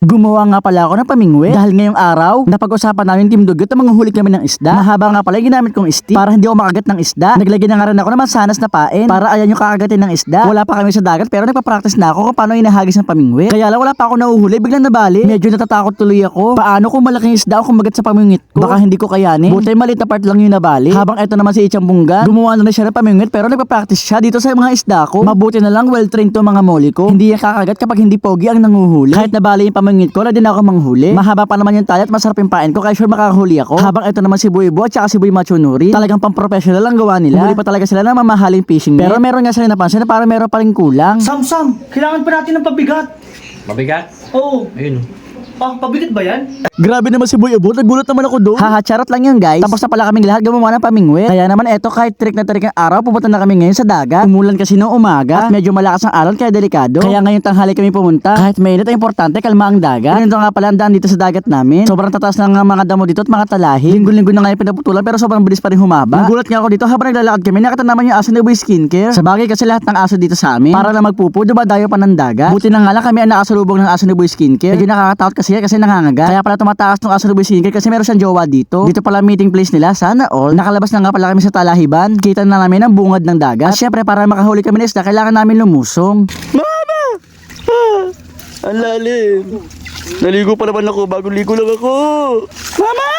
Gumawa nga pala ako ng pamingwe dahil ngayong araw napag-usapan namin Team Dugyot na mga huli kami ng isda. Mahaba nga pala yung ginamit kong stick para hindi ako makagat ng isda. Naglagay na nga rin ako ng mansanas na pain para ayan yung kakagatin ng isda. Wala pa kami sa dagat pero nagpa-practice na ako kung paano inahagis ng pamingwe. Kaya lang wala pa ako nahuhuli, biglang nabali. Medyo natatakot tuloy ako. Paano kung malaking isda ako kumagat sa pamingwit ko? Baka hindi ko kayanin. Buti maliit na part lang yung nabali. Habang eto naman si Ichang Bunga, gumawa na rin siya ng pamingwit pero nagpa-practice siya dito sa mga isda ko. Mabuti na lang well-trained to mga moli ko. Hindi yan kakagat kapag hindi pogi ang nanguhuli. Kahit nabali yung pamingwit ko, na din ako manghuli. Mahaba pa naman yung tali at masarap yung pain ko kaya sure makakahuli ako. Habang ito naman si Buibo at saka si Buy Machunuri, talagang pang-professional ang gawa nila. Huli pa talaga sila ng mamahaling fishing net. Pero meron nga sila napansin na parang meron pa rin kulang. Sam, Sam, kailangan pa natin ng pabigat. Mabigat? Oo. Ayun. Ah, pabigat ba yan? Grabe naman si Boy Abot, nagulat naman ako doon. Haha, charot lang yun guys. Tapos na pala kaming lahat gumawa ng pamingwit. Kaya naman eto kahit trick na trick ang araw, pupunta na kami ngayon sa dagat. Umulan kasi noong umaga at medyo malakas ang alon kaya delikado. Kaya ngayon tanghali kami pumunta. Kahit mainit ay importante, kalma ang dagat. Ganito nga pala ang daan dito sa dagat namin. Sobrang tataas ng mga damo dito at mga talahi. Linggo-linggo na nga yung pinaputulan pero sobrang bilis pa rin humaba. Nagulat nga ako dito habang naglalakad kami, nakita naman yung aso ni Boy Skincare. Sa bagay kasi lahat ng aso dito sa amin. Para lang magpupo, dumadayo pa ng dagat. Buti na nga lang kami ang nakasalubong ng aso ni Boy Skincare. Medyo nakakatakot kasi yan kasi nangangagat. Kaya pala tumataas ng aso ni Skincare kasi meron siyang jowa dito. Dito pala meeting place nila, sana all. Nakalabas na nga pala kami sa talahiban. Kita na namin ang bungad ng dagat. At syempre para makahuli kami ng isda, kailangan namin lumusong. Mama! Ah, ang lalim. Naligo pa naman ako, bagong ligo lang ako. Mama!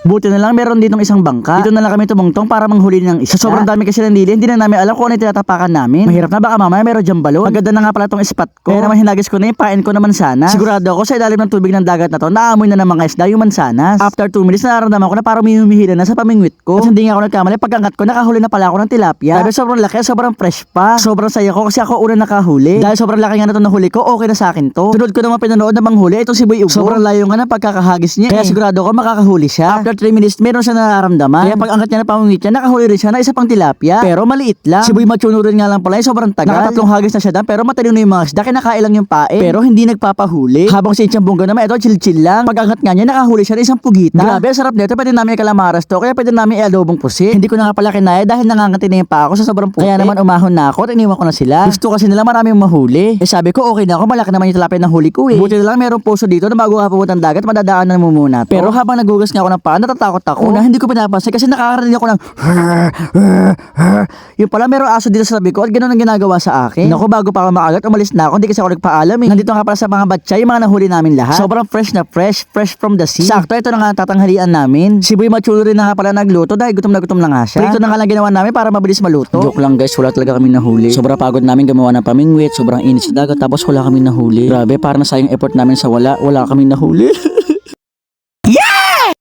Buti na lang meron ditong isang bangka. Dito na lang kami tumungtong para manghuli ng isa. Sa sobrang dami kasi ng lili, hindi na namin alam kung ano yung tinatapakan namin. Mahirap na baka mamaya meron dyan balon. Maganda na nga pala tong spot ko. Kaya naman hinagis ko na yung pain ko naman sana. Sigurado ako sa ilalim ng tubig ng dagat na to, naamoy na ng mga isda yung mansanas. After 2 minutes, nararamdaman ko na parang may humihila na sa pamingwit ko. Kasi hindi nga ako nagkamali. Pagkangat ko, nakahuli na pala ako ng tilapia. Sabi sobrang laki, sobrang fresh pa. Sobrang saya ko kasi ako una nakahuli. Dahil sobrang laki nga na to nahuli ko, okay na sa akin to. Sunod ko naman pinanood na manghuli, itong si Boy Ugo. Sobrang layo nga na pagkakahagis niya. Kaya sigurado ako makakahuli siya. After 3 minutes, meron siya nararamdaman. Kaya pag angat niya na pamingwit niya, nakahuli rin siya na isa pang tilapia. Pero maliit lang. Si Boy Machuno rin nga lang pala, eh, sobrang tagal. Nakatatlong hagis na siya dan, pero matalino yung mga isda, kinakailang yung pae. Pero hindi nagpapahuli. Habang si Inchang Bunga naman, ito chill-chill lang. Pag angat nga niya, nakahuli siya ng isang pugita. Grabe, ang sarap nito. Pwede namin kalamaras to. Kaya pwede namin i-adobong pusit. Hindi ko na nga pala kinaya dahil nangangati na yung pa ako sa sobrang puti. Kaya naman umahon na ako at iniwan ko na sila. Gusto kasi nila maraming mahuli. Eh sabi ko, okay na ako. Malaki naman yung tilapia na huli ko eh. Buti na lang merong puso dito na bago ka pumunta ng dagat, madadaanan mo muna to. Pero habang nagugas nga ako ng paa, natatakot ako. Una, hindi ko pinapansin kasi nakakarinig ako ng yung pala meron aso dito sa tabi ko at ganun ang ginagawa sa akin. Naku, bago pa ako makagat, umalis na ako. Hindi kasi ako nagpaalam eh. Nandito nga pala sa mga batya, yung mga nahuli namin lahat. Sobrang fresh na fresh, fresh from the sea. Sakto, ito na nga ang tatanghalian namin. Si Boy Machulo rin na nga pala nagluto dahil gutom na gutom na nga siya. Prito na nga lang ginawa namin para mabilis maluto. Joke lang guys, wala talaga kami nahuli. Sobrang pagod namin gumawa ng pamingwit, sobrang init sa dagat tapos wala kami nahuli. Grabe, parang nasayang effort namin sa wala, wala kami nahuli.